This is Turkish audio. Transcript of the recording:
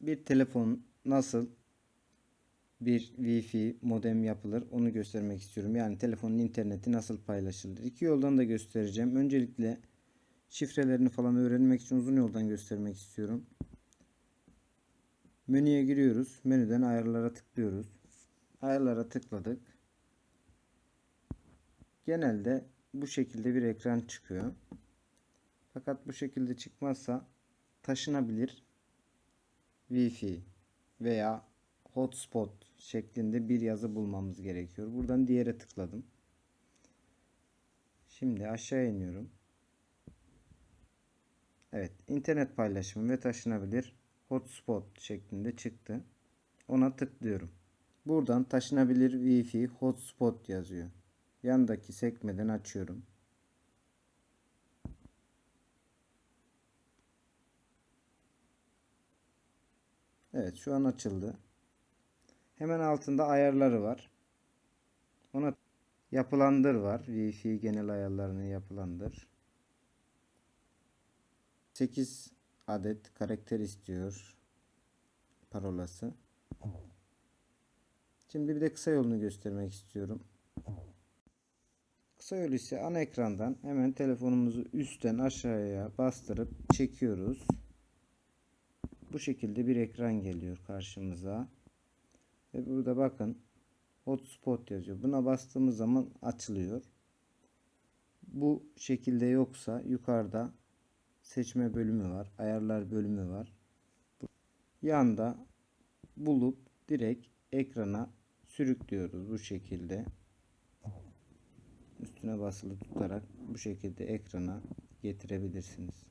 bir telefon nasıl bir Wi-Fi modem yapılır onu göstermek istiyorum. Yani telefonun interneti nasıl paylaşılır. İki yoldan da göstereceğim. Öncelikle şifrelerini falan öğrenmek için uzun yoldan göstermek istiyorum. Menüye giriyoruz. Menüden ayarlara tıklıyoruz. Ayarlara tıkladık. Genelde bu şekilde bir ekran çıkıyor. Fakat bu şekilde çıkmazsa taşınabilir Wi-Fi veya hotspot şeklinde bir yazı bulmamız gerekiyor. Buradan diğere tıkladım. Şimdi aşağı iniyorum. Evet, internet paylaşımı ve taşınabilir hotspot şeklinde çıktı. Ona tıklıyorum. Buradan taşınabilir Wi-Fi hotspot yazıyor. Yandaki sekmeden açıyorum. Evet şu an açıldı. Hemen altında ayarları var. Ona yapılandır var. Wi-Fi genel ayarlarını yapılandır. 8 adet karakter istiyor. Parolası. Şimdi bir de kısa yolunu göstermek istiyorum. Kısa yol ise ana ekrandan hemen telefonumuzu üstten aşağıya bastırıp çekiyoruz. Bu şekilde bir ekran geliyor karşımıza. Ve burada bakın hotspot yazıyor. Buna bastığımız zaman açılıyor. Bu şekilde yoksa yukarıda seçme bölümü var. Ayarlar bölümü var. Yanda bulup direkt ekrana sürüklüyoruz bu şekilde. Üstüne basılı tutarak bu şekilde ekrana getirebilirsiniz.